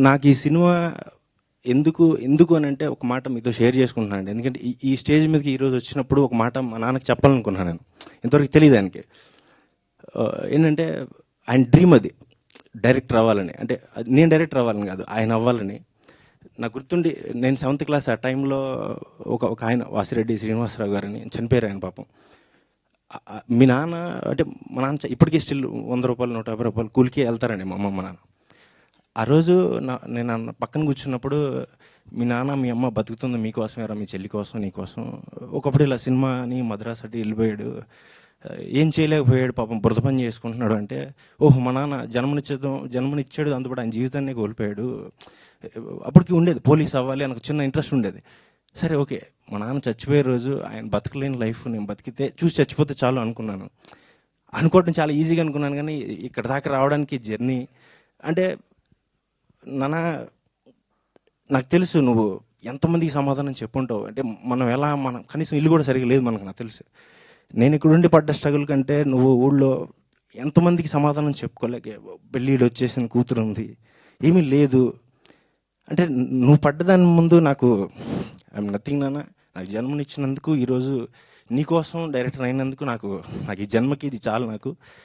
నాకు ఈ సినిమా ఎందుకు ఎందుకు అని అంటే ఒక మాట మీతో షేర్ చేసుకుంటున్నాను ఎందుకంటే ఈ ఈ స్టేజ్ మీదకి ఈరోజు వచ్చినప్పుడు ఒక మాట మా నాన్నకి చెప్పాలనుకున్నాను నేను. ఇంతవరకు తెలియదు ఆయనకి. ఏంటంటే ఆయన డ్రీమ్ అది డైరెక్ట్ అవ్వాలని. అంటే నేను డైరెక్ట్ అవ్వాలని కాదు ఆయన అవ్వాలని. నాకు గుర్తుండి నేను సెవెంత్ క్లాస్ ఆ టైంలో ఒక ఒక ఆయన వాసిరెడ్డి శ్రీనివాసరావు గారని చనిపోయారు ఆయన పాపం. మీ నాన్న అంటే మా నాన్న ఇప్పటికీ స్టిల్ వంద రూపాయలు నూట యాభై రూపాయలు కూలికి వెళ్తారండి మా అమ్మ మా నాన్న. ఆ రోజు నా నేను అన్న పక్కన కూర్చున్నప్పుడు మీ నాన్న మీ అమ్మ బతుకుతుంది మీకోసమేరా మీ చెల్లి కోసం నీ కోసం. ఒకప్పుడు ఇలా సినిమా అని మద్రాసు అటు వెళ్ళిపోయాడు. ఏం చేయలేకపోయాడు పాపం బురద పని చేసుకుంటున్నాడు అంటే ఓహో మా నాన్న జన్మనిచ్చేద్దాం జన్మనిచ్చాడు అందులో ఆయన జీవితాన్ని కోల్పోయాడు. అప్పటికి ఉండేది పోలీస్ అవ్వాలి అని ఒక చిన్న ఇంట్రెస్ట్ ఉండేది. సరే ఓకే మా నాన్న చచ్చిపోయే రోజు ఆయన బతకలేని లైఫ్ నేను బతికితే చూసి చచ్చిపోతే చాలు అనుకున్నాను. అనుకోవటం చాలా ఈజీగా అనుకున్నాను కానీ ఇక్కడ దాకా రావడానికి జర్నీ అంటే నాన్న నాకు తెలుసు నువ్వు ఎంతమందికి సమాధానం చెప్పుంటావు. అంటే మనం ఎలా మనం కనీసం ఇల్లు కూడా సరిగా లేదు మనకు నాకు తెలుసు. నేను ఇక్కడుండి పడ్డ స్ట్రగుల్ కంటే నువ్వు ఊళ్ళో ఎంతమందికి సమాధానం చెప్పుకోలేక పెళ్ళిడు వచ్చేసిన కూతురు ఉంది. ఏమీ లేదు. అంటే నువ్వు పడ్డదాని ముందు నాకు ఐఎమ్ నథింగ్ నాన్న. నాకు జన్మనిచ్చినందుకు ఈరోజు నీకోసం డైరెక్టర్ అయినందుకు నాకు నాకు ఈ జన్మకి ఇది చాలు నాకు.